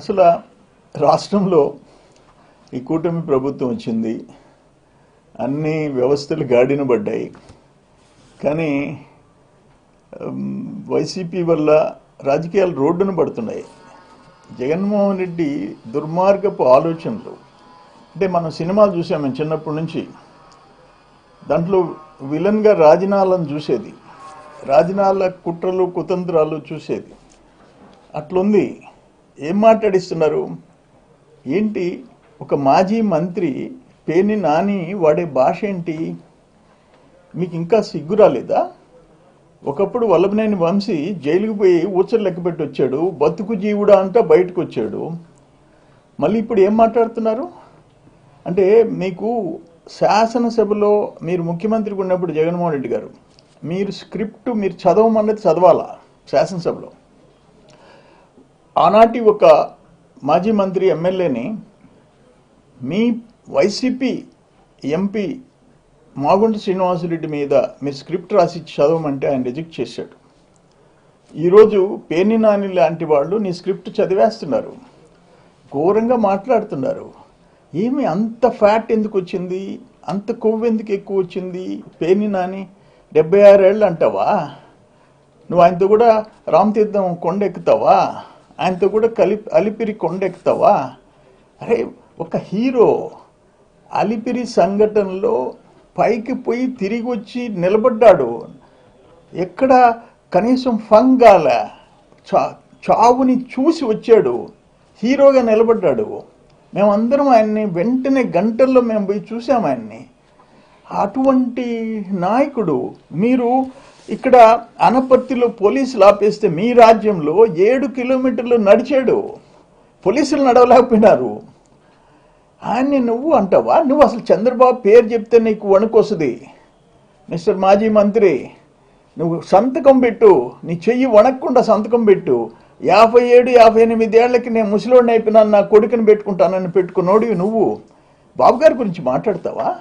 అసలు రాష్ట్రంలో ఈ కూటమి ప్రభుత్వం వచ్చింది అన్ని వ్యవస్థలు గాడిన పడ్డాయి. కానీ వైసీపీ వల్ల రాజకీయాలు రోడ్డున పడుతున్నాయి. జగన్మోహన్ రెడ్డి దుర్మార్గపు ఆలోచనలు. అంటే మనం సినిమా చూసాము చిన్నప్పటి నుంచి. దాంట్లో విలన్గా రాజనాలను చూసేది. రాజనాల కుట్రలు కుతంత్రాలు చూసేది. అట్లుంది. ఏం మాట్లాడిస్తున్నారు? ఏంటి? ఒక మాజీ మంత్రి పేని నాని వాడే భాష ఏంటి? మీకు ఇంకా సిగ్గు రాలేదా? ఒకప్పుడు వల్లభనేని వంశీ జైలుకు పోయి ఊచలు లెక్కపెట్టి వచ్చాడు బతుకు జీవుడా అంటా బయటకు వచ్చాడు. మళ్ళీ ఇప్పుడు ఏం మాట్లాడుతున్నారు? అంటే మీకు శాసనసభలో మీరు ముఖ్యమంత్రికి ఉన్నప్పుడు జగన్మోహన్ రెడ్డి గారు మీరు స్క్రిప్ట్ మీరు చదవమన్నది చదవాలా శాసనసభలో? ఆనాటి ఒక మాజీ మంత్రి ఎమ్మెల్యేని మీ వైసీపీ ఎంపీ మాగుంట శ్రీనివాసరెడ్డి మీద మీ స్క్రిప్ట్ రాసి చదవమంటే ఆయన రిజెక్ట్ చేశాడు. ఈరోజు పేర్ని నాని లాంటి వాళ్ళు నీ స్క్రిప్ట్ చదివేస్తున్నారు. ఘోరంగా మాట్లాడుతున్నారు. ఏమి అంత ఫ్యాట్ ఎందుకు వచ్చింది? అంత కొవ్వు ఎందుకు ఎక్కువ వచ్చింది? పేర్ని నాని డెబ్బై ఆరేళ్ళు అంటావా? నువ్వు ఆయనతో కూడా రామతీర్థం కొండ ఎక్కుతావా? ఆయనతో కూడా కలిపి అలిపిరి కొండెక్తావా అరే ఒక హీరో అలిపిరి సంఘటనలో పైకి పోయి తిరిగి వచ్చి నిలబడ్డాడు. ఎక్కడ కనీసం ఫంగాల చా చావుని చూసి వచ్చాడు. హీరోగా నిలబడ్డాడు. మేమందరం ఆయన్ని వెంటనే గంటల్లో మేము పోయి చూసాం ఆయన్ని. అటువంటి నాయకుడు మీరు ఇక్కడ అనపర్తిలో పోలీసులు ఆపేస్తే మీ రాజ్యంలో ఏడు కిలోమీటర్లు నడిచాడు. పోలీసులు నడవలేకపోయినారు. ఆయన్ని నువ్వు అంటావా? నువ్వు అసలు చంద్రబాబు పేరు చెప్తే నీకు వణుకొస్తుంది. మిస్టర్ మాజీ మంత్రి నువ్వు సంతకం పెట్టు. నీ చెయ్యి వణక్కుండా సంతకం పెట్టు. యాభై ఏడు యాభై ఎనిమిది ఏళ్ళకి నేను ముసలోడిని అయిపోయినాను నా కొడుకుని పెట్టుకుంటానని పెట్టుకున్నోడివి నువ్వు. బాబు గారి గురించి మాట్లాడతావా?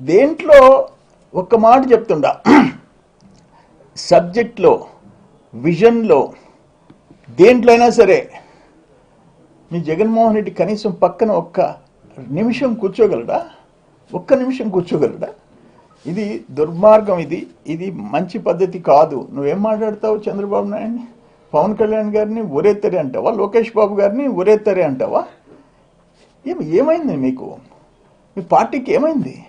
దేంట్లో ఒక్క మాట చెప్తుండా. సబ్జెక్ట్లో విజన్లో దేంట్లో అయినా సరే మీ జగన్మోహన్ రెడ్డి కనీసం పక్కన ఒక్క నిమిషం కూర్చోగలడా? ఒక్క నిమిషం కూర్చోగలడా? ఇది దుర్మార్గం ఇది. ఇది మంచి పద్ధతి కాదు. నువ్వేం మాట్లాడతావు చంద్రబాబు నాయుడిని? పవన్ కళ్యాణ్ గారిని ఒరేత్తరే అంటావా? లోకేష్ బాబు గారిని ఒరేత్తరే అంటావా? ఏమి ఏమైంది మీకు? మీ పార్టీకి ఏమైంది?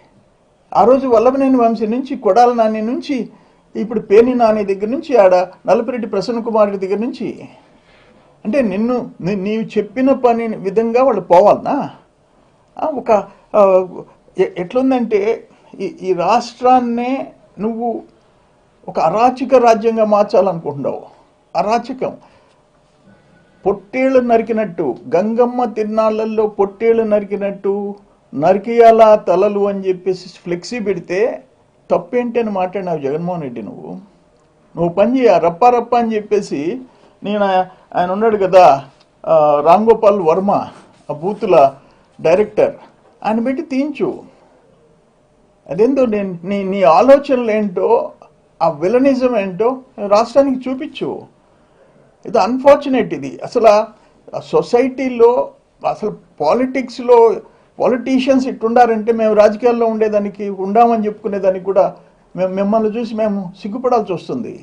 ఆ రోజు వల్లభనేని వంశీ నుంచి కొడాల నాని నుంచి ఇప్పుడు పేని నాని దగ్గర నుంచి ఆడ నలపరెడ్డి ప్రసన్న కుమారుడి దగ్గర నుంచి. అంటే నిన్ను నీవు చెప్పిన పని విధంగా వాళ్ళు పోవాలనా? ఒక ఎట్లుందంటే ఈ ఈ రాష్ట్రాన్నే నువ్వు ఒక అరాచక రాజ్యంగా మార్చాలనుకుంటున్నావు. అరాచకం. పొట్టేళ్ళు నరికినట్టు గంగమ్మ తిరునాళ్ళల్లో పొట్టేళ్ళు నరికినట్టు నరికియాల తలలు అని చెప్పేసి ఫ్లెక్సీ పెడితే తప్పేంటి అని మాట్లాడినావు జగన్మోహన్ రెడ్డి నువ్వు? నువ్వు పని చేయ రప్ప రప్ప అని చెప్పేసి నేను ఆయన ఉన్నాడు కదా రామ్ గోపాల్ వర్మ ఆ బూతుల డైరెక్టర్ ఆయన పెట్టి తీయించు. అదేందో నేను నీ నీ ఆలోచనలు ఏంటో ఆ విలనిజం ఏంటో రాష్ట్రానికి చూపించు. ఇది అన్ఫార్చునేట్ ఇది. అసలు ఆ సొసైటీలో అసలు పాలిటిక్స్లో పాలిటీషియన్స్ ఇట్టుండారంటే మేము రాజకీయాల్లో ఉండేదానికి ఉండామని చెప్పుకునేదానికి కూడా మేము మిమ్మల్ని చూసి మేము సిగ్గుపడాల్సి వస్తుంది